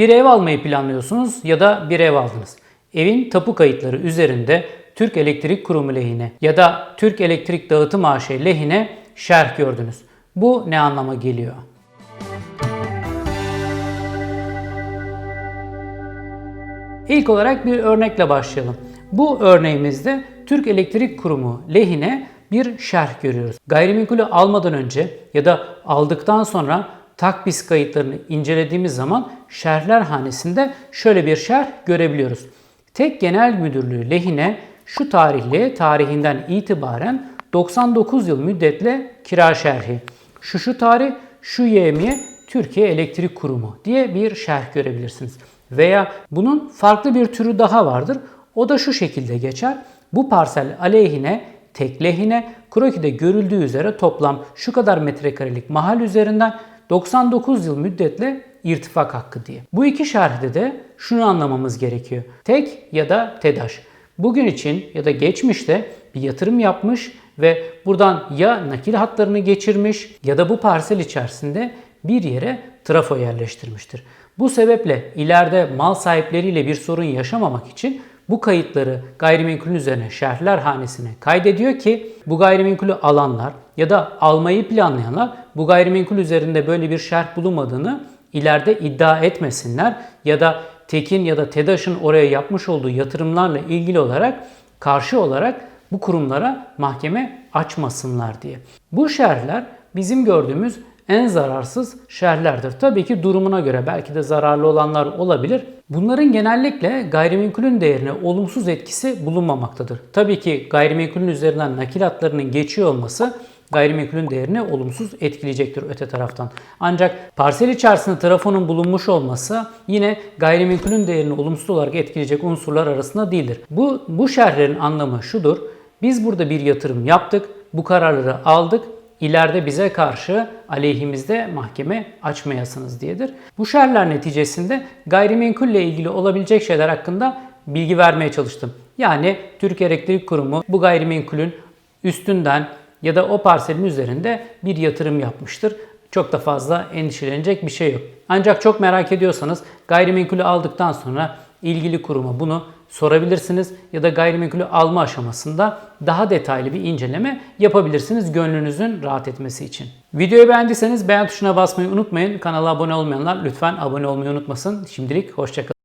Bir ev almayı planlıyorsunuz ya da bir ev aldınız. Evin tapu kayıtları üzerinde Türk Elektrik Kurumu lehine ya da Türk Elektrik Dağıtım AŞ lehine şerh gördünüz. Bu ne anlama geliyor? İlk olarak bir örnekle başlayalım. Bu örneğimizde Türk Elektrik Kurumu lehine bir şerh görüyoruz. Gayrimenkulü almadan önce ya da aldıktan sonra takbis kayıtlarını incelediğimiz zaman şerhler hanesinde şöyle bir şerh görebiliyoruz. Tek Genel Müdürlüğü lehine şu tarihli tarihinden itibaren 99 yıl müddetle kira şerhi. Şu şu tarih, şu YM'ye Türkiye Elektrik Kurumu diye bir şerh görebilirsiniz. Veya bunun farklı bir türü daha vardır. O da şu şekilde geçer. Bu parsel aleyhine, tek lehine, krokide görüldüğü üzere toplam şu kadar metrekarelik mahal üzerinden 99 yıl müddetle irtifak hakkı diye. Bu iki şerhde de şunu anlamamız gerekiyor. Tek ya da TEDAŞ. Bugün için ya da geçmişte bir yatırım yapmış ve buradan ya nakil hatlarını geçirmiş ya da bu parsel içerisinde bir yere trafo yerleştirmiştir. Bu sebeple ileride mal sahipleriyle bir sorun yaşamamak için bu kayıtları gayrimenkulün üzerine şerhler hanesine kaydediyor ki bu gayrimenkulü alanlar ya da almayı planlayanlar bu gayrimenkul üzerinde böyle bir şerh bulunmadığını ileride iddia etmesinler ya da Tekin ya da TEDAŞ'ın oraya yapmış olduğu yatırımlarla ilgili olarak karşı olarak bu kurumlara mahkeme açmasınlar diye. Bu şerhler bizim gördüğümüz en zararsız şerhlerdir. Tabii ki durumuna göre belki de zararlı olanlar olabilir. Bunların genellikle gayrimenkulün değerine olumsuz etkisi bulunmamaktadır. Tabii ki gayrimenkulün üzerinden nakil hatlarının geçiyor olması gayrimenkulün değerini olumsuz etkileyecektir öte taraftan. Ancak parsel içerisinde trafonun bulunmuş olması yine gayrimenkulün değerini olumsuz olarak etkileyecek unsurlar arasında değildir. Bu, bu şerhlerin anlamı şudur. Biz burada bir yatırım yaptık, bu kararları aldık ileride bize karşı aleyhimizde mahkeme açmayasınız diyedir. Bu şerhler neticesinde gayrimenkulle ilgili olabilecek şeyler hakkında bilgi vermeye çalıştım. Yani Türk Elektrik Kurumu bu gayrimenkulün üstünden ya da o parselin üzerinde bir yatırım yapmıştır. Çok da fazla endişelenecek bir şey yok. Ancak çok merak ediyorsanız gayrimenkulü aldıktan sonra ilgili kuruma bunu sorabilirsiniz ya da gayrimenkulü alma aşamasında daha detaylı bir inceleme yapabilirsiniz gönlünüzün rahat etmesi için. Videoyu beğendiyseniz beğen tuşuna basmayı unutmayın. Kanala abone olmayanlar lütfen abone olmayı unutmasın. Şimdilik hoşçakalın.